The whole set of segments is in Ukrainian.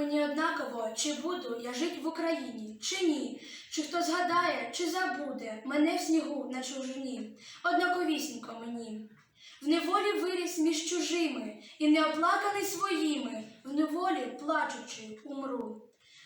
Мені однаково, чи буду я жить в Україні, чи ні, чи хто згадає, чи забуде мене в снігу на чужині, однаковісінько мені. В неволі виріс між чужими, і не оплаканий своїми, в неволі плачучи, умру.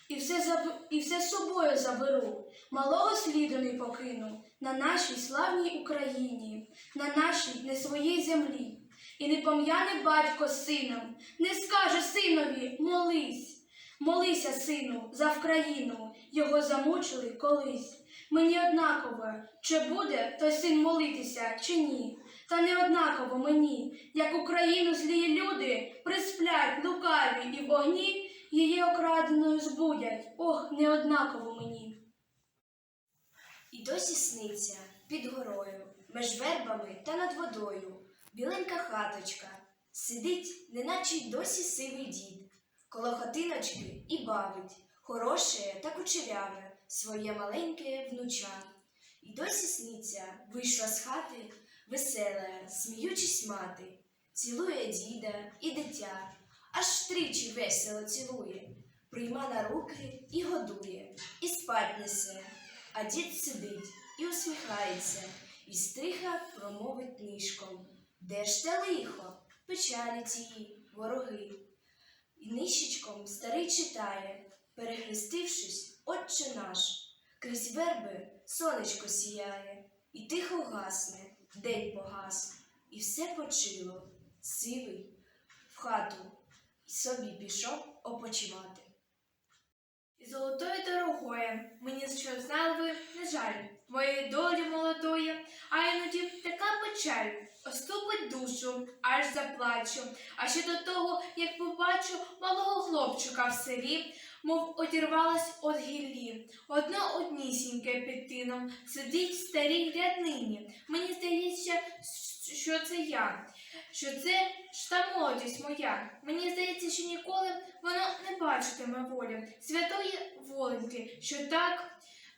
І все, заб... і все з собою заберу, малого сліду не покину на нашій славній Україні, на нашій не своїй землі. І не пом'яне батько сином, не скаже синові молись. Молися, сину, за Вкраїну, його замучили колись. Мені однаково, чи буде той син молитися, чи ні. Та не однаково мені, як Україну злі люди присплять лукаві і в огні, її окраденою збудять. Ох, не однаково мені. І досі сниться під горою, меж вербами та над водою. Біленька хаточка сидить, неначе й досі сивий дід, коло хатиночки і бавить, хороше та кучеряве своє маленьке внуча. І досі сниться, вийшла з хати, весела, сміючись мати, цілує діда і дитя, аж тричі весело цілує, прийма на руки і годує, і спать несе. А дід сидить і усміхається, і стриха промовить нишком. Де ж те лихо, печалі тії, вороги? І нищечком старий читає, перехрестившись, Отче наш, крізь верби сонечко сіяє, і тихо гасне, день погас, і все почило, сивий, в хату, і собі пішов опочивати. І золотої дорогої, мені що знали ви, не жаль, моєї долі молодої, печаль, оступить душу, аж заплачу. А ще до того, як побачу малого хлопчика в селі, мов одірвалась од гіллі. Одно однісіньке під тином сидить в старій ряднині. Мені здається, що це я, що це ж та молодість моя. Мені здається, що ніколи воно не бачитиме волі святої воленьки, що так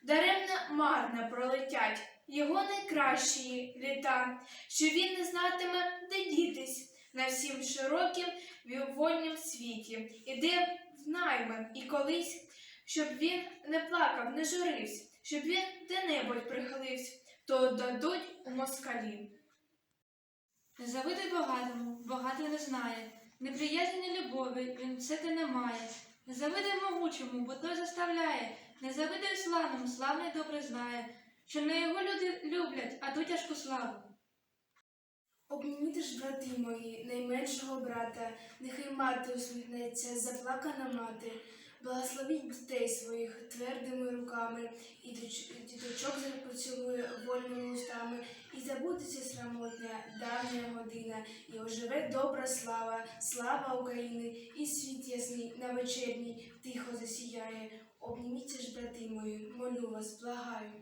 даремно марно пролетять його найкращі літа, що він не знатиме, де дітись на всім широким вільвольнім світі, і де знайме і колись, щоб він не плакав, не журився, щоб він де-небудь прихилився, то дадуть у москалі. Не завидуй багатому, багатий не знає. Неприязні любові, він все те не має. Не завидуй могучому, бо той заставляє. Не завидуй славному, славний добре знає, що не його люди люблять, а ту тяжку славу. Обніміте ж, брати мої, найменшого брата, нехай мати усміхнеться, заплакана мати, благословіть дітей своїх твердими руками, і діточок поцілує вольними устами, і забудеться срамотня, давня година, і оживе добра слава, слава України, і світ ясний на вечірній тихо засіяє. Обніміться ж, брати мої, молю вас, благаю.